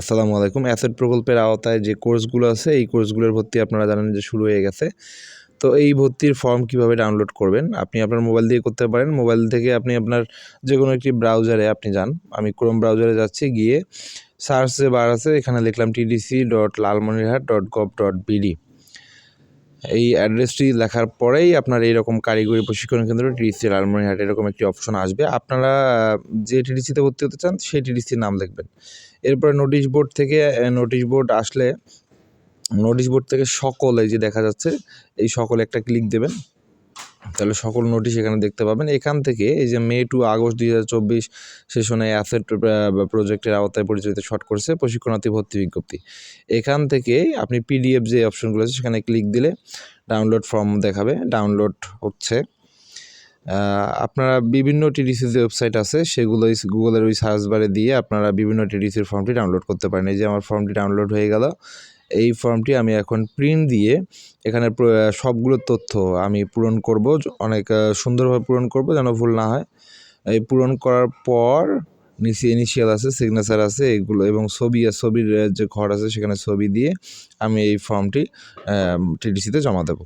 আসসালামু আলাইকুম। অ্যাসেট প্রকল্পের আওতায় যে কোর্সগুলো আছে, এই কোর্সগুলোর ভর্তি আপনারা জানেন যে শুরু হয়ে গেছে। তো এই ভর্তির ফর্ম কীভাবে ডাউনলোড করবেন? আপনি আপনার মোবাইল দিয়ে করতে পারেন। মোবাইল থেকে আপনি আপনার যে কোনো একটি ব্রাউজারে আপনি যান। আমি ক্রোম ব্রাউজারে যাচ্ছি, গিয়ে সার্চ বার আছে, এখানে লিখলাম TDC dot Lalmonirhat dot gov dot BD এই অ্যাড্রেসটি লেখার পরেই আপনার এইরকম কারিগরি প্রশিক্ষণ কেন্দ্র টিডিসি লালমনিরহাট এরকম একটি অপশন আসবে। আপনারা যে টিডিসিতে ভর্তি হতে চান, সেই টিডিসির নাম লিখবেন। এরপরে নোটিশ বোর্ড থেকে নোটিশ বোর্ড আসলে নোটিশ বোর্ড থেকে সকলে যে দেখা যাচ্ছে, এই সকলে একটা ক্লিক দেবেন। তাহলে সকল নোটিশ এখানে দেখতে পাবেন। এখান থেকে এই যে মে টু আগস্ট দুই হাজার চব্বিশ সেশনে অ্যাসেট প্রজেক্টের আওতায় পরিচালিত শর্ট কোর্সে প্রশিক্ষণার্থী ভর্তি বিজ্ঞপ্তি। এখান থেকে আপনি পিডিএফ যে অপশনগুলো আছে, সেখানে ক্লিক দিলে ডাউনলোড ফর্ম দেখাবে। ডাউনলোড হচ্ছে। আপনারা বিভিন্ন টিডিসির যে ওয়েবসাইট আছে, সেগুলো গুগলের ওই সার্চ বারে দিয়ে আপনারা বিভিন্ন টিডিসির ফর্মটি ডাউনলোড করতে পারেন। এই যে আমার ফর্মটি ডাউনলোড হয়ে গেল। এই ফর্মটি আমি এখন প্রিন্ট দিয়ে এখানে সবগুলো তথ্য আমি পূরণ করব অনেক সুন্দরভাবে পূরণ করব যেন ভুল না হয়। এই পূরণ করার পর নিচে ইনিশিয়াল আছে সিগনেচার আছে, এগুলো এবং ছবি আর ছবির যে ঘর আছে সেখানে ছবি দিয়ে আমি এই ফর্মটি টিডিসিতে জমা দেবো।